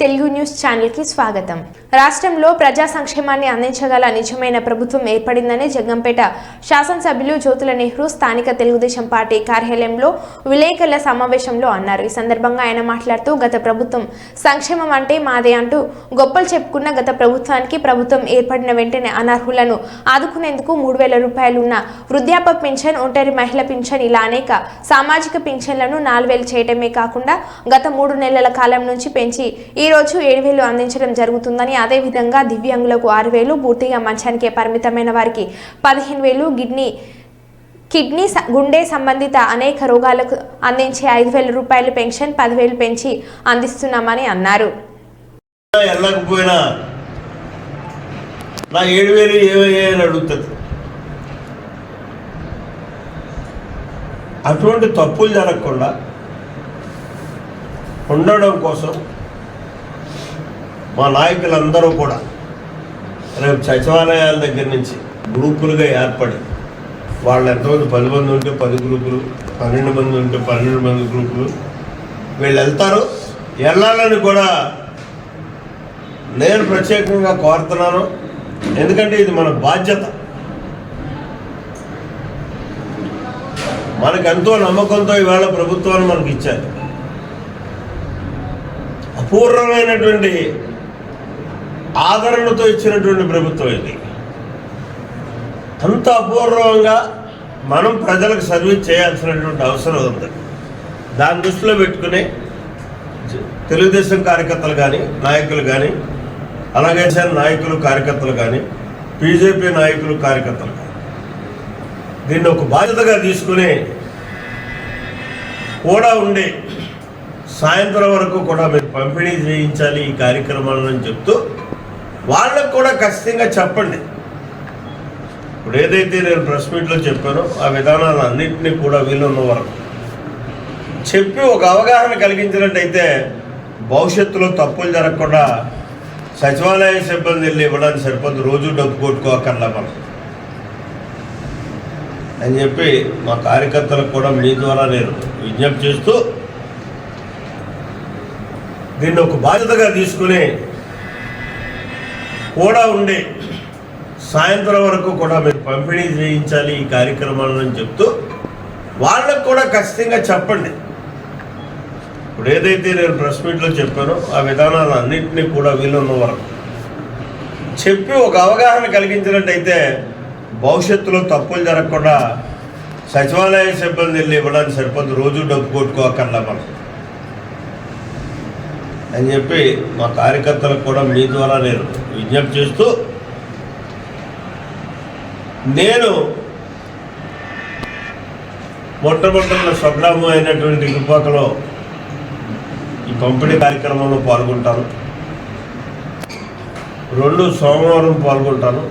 Telugu news ఛానల్కి స్వాగతం. రాష్ట్రంలో ప్రజా సంక్షేమాన్ని అందించగల నిజమైన ప్రభుత్వం ఏర్పడిందని జగ్గంపేట శాసనసభ్యులు జ్యోతుల నెహ్రూ స్థానిక తెలుగుదేశం పార్టీ కార్యాలయంలో విలేకరుల సమావేశంలో అన్నారు. ఈ సందర్భంగా ఆయన మాట్లాడుతూ గత ప్రభుత్వం సంక్షేమం అంటే మాదే అంటూ గొప్పలు చెప్పుకున్న గత ప్రభుత్వానికి ప్రభుత్వం ఏర్పడిన వెంటనే అనర్హులను ఆదుకునేందుకు మూడు వేల రూపాయలున్న వృద్ధాప్య పింఛన్ ఒంటరి మహిళ పింఛన్ ఇలా అనేక సామాజిక పింఛన్లను నాలుగు వేలు చేయటమే కాకుండా గత మూడు నెలల కాలం నుంచి పెంచి ఈ రోజు ఏడు వేలు అందించడం జరుగుతుందని అదేవిధంగా దివ్యాంగులకు ఆరు వేలు పూర్తిగా మంచానికే పరిమితమైన వారికి పదిహేను వేలు కిడ్నీ కిడ్నీ గుండె సంబంధిత అనేక రోగాలకు అందించే ఐదు వేల రూపాయలు పెన్షన్ పదివేలు పెంచి అందిస్తున్నామని అన్నారు. వెళ్ళకపోయినా నా ఏడు వేలు అడుగుతుంది. అటువంటి తప్పులు జరగకుండా ఉండడం కోసం మా నాయకులందరూ కూడా రేపు సచివాలయాల దగ్గర నుంచి గ్రూపులుగా ఏర్పడి వాళ్ళు ఎంతమంది పది మంది ఉంటే పది గ్రూపులు పన్నెండు మంది ఉంటే పన్నెండు మంది గ్రూపులు. వీళ్ళు వెళ్తారు. వెళ్ళాలని కూడా నేను ప్రత్యేకంగా కోరుతున్నాను. ఎందుకంటే ఇది మన బాధ్యత. మనకు ఎంతో నమ్మకంతో ఈవేళ ప్రభుత్వాన్ని మనకి ఇచ్చారు. అపూర్వమైనటువంటి ఆదరణతో ఇచ్చినటువంటి ప్రభుత్వం ఇది. అంత అపూర్వంగా మనం ప్రజలకు సర్వీస్ చేయాల్సినటువంటి అవసరం ఉంది. దాని దృష్టిలో పెట్టుకుని తెలుగుదేశం కార్యకర్తలు కానీ నాయకులు కానీ అలాగే జన నాయకులు కార్యకర్తలు కానీ బీజేపీ నాయకులు కార్యకర్తలు కానీ దీన్ని ఒక బాధ్యతగా తీసుకుని కూడా ఉండి సాయంత్రం వరకు కూడా మీరు పంపిణీ చేయించాలి ఈ కార్యక్రమాలను చెప్తూ వాళ్ళకు కూడా ఖచ్చితంగా చెప్పండి. ఇప్పుడు ఏదైతే నేను ప్రెస్ మీట్లో చెప్పానో ఆ విధానాలు అన్నింటినీ కూడా వీలున్న వరకు. చెప్పి ఒక అవగాహన కలిగించినట్టయితే భవిష్యత్తులో తప్పులు జరగకుండా సచివాలయ సిబ్బంది వెళ్ళి ఇవ్వడానికి సరిపోతుంది రోజు డబ్బు కొట్టుకోకర్లా మనం. అని చెప్పి మా కార్యకర్తలకు కూడా మీ ద్వారా నేను విజ్ఞప్తి చేస్తూ దీన్ని ఒక బాధ్యతగా తీసుకుని కూడా ఉండే. సాయంత్రం వరకు కూడా మీరు పంపిణీ చేయించాలి ఈ కార్యక్రమాలను చెప్తూ వాళ్ళకు కూడా ఖచ్చితంగా చెప్పండి. ఇప్పుడు ఏదైతే నేను ప్రెస్ మీట్లో చెప్పానో ఆ విధానాలు అన్నింటినీ కూడా వీలున్న వరకు చెప్పి ఒక అవగాహన కలిగించినట్టయితే భవిష్యత్తులో తప్పులు జరగకుండా సచివాలయ సిబ్బంది వెళ్ళి ఇవ్వడానికి సరిపోతుంది రోజు డబ్బు కొట్టుకోకర్లా మనం. అని చెప్పి మా కార్యకర్తలకు కూడా మీ ద్వారా నేను విజ్ఞప్తి చేస్తూ నేను మొట్టమొదటి స్వగ్రామం అయినటువంటి ఇరుపాకలో ఈ పంపిణీ కార్యక్రమంలో పాల్గొంటాను. రెండు సోమవారం పాల్గొంటాను.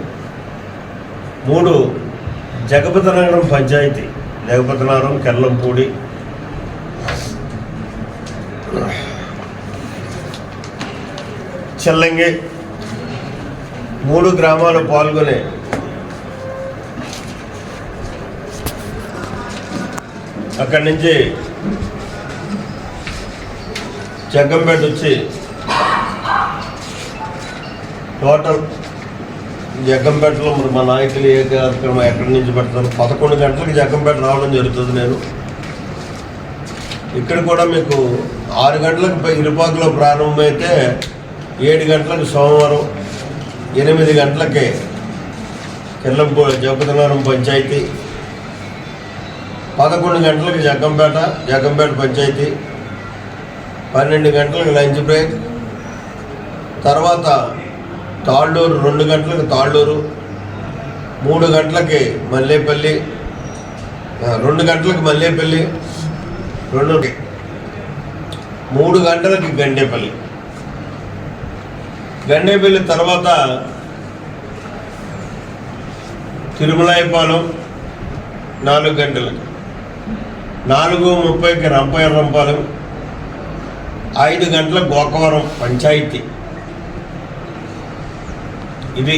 మూడు జగపతినగరం పంచాయతీ జగపతినగరం కెల్లంపూడి. చెల్లంగి మూడు గ్రామాలు పాల్గొనే అక్కడి నుంచి జగ్గంపేట వచ్చి టోటల్ జగ్గంపేటలో మరి మా నాయకులు ఏ కార్యక్రమం ఎక్కడి నుంచి పెడతారు? పదకొండు గంటలకు జగ్గంపేట రావడం జరుగుతుంది నేను. ఇక్కడ కూడా మీకు ఆరు గంటలకు ఇరుపాకులో ప్రారంభమైతే ఏడు గంటలకు సోమవారం ఎనిమిది గంటలకే కిర్లంపూ జగపతినగరం పంచాయతీ పదకొండు గంటలకు జగ్గంపేట జగ్గంపేట పంచాయతీ పన్నెండు గంటలకు లంచ్ బ్రేక్ తర్వాత తాళ్ళూరు రెండు గంటలకు తాళ్ళూరు మూడు గంటలకి మల్లేపల్లి రెండు గంటలకు మల్లేపల్లి రెండు మూడు గంటలకి గండేపల్లి. గండేపల్లి తర్వాత తిరుమలాయపాలెం నాలుగు గంటలకి. నాలుగు ముప్పైకి రంపాయరంపాలెం ఐదు గంటల గోకవరం పంచాయతీ. ఇది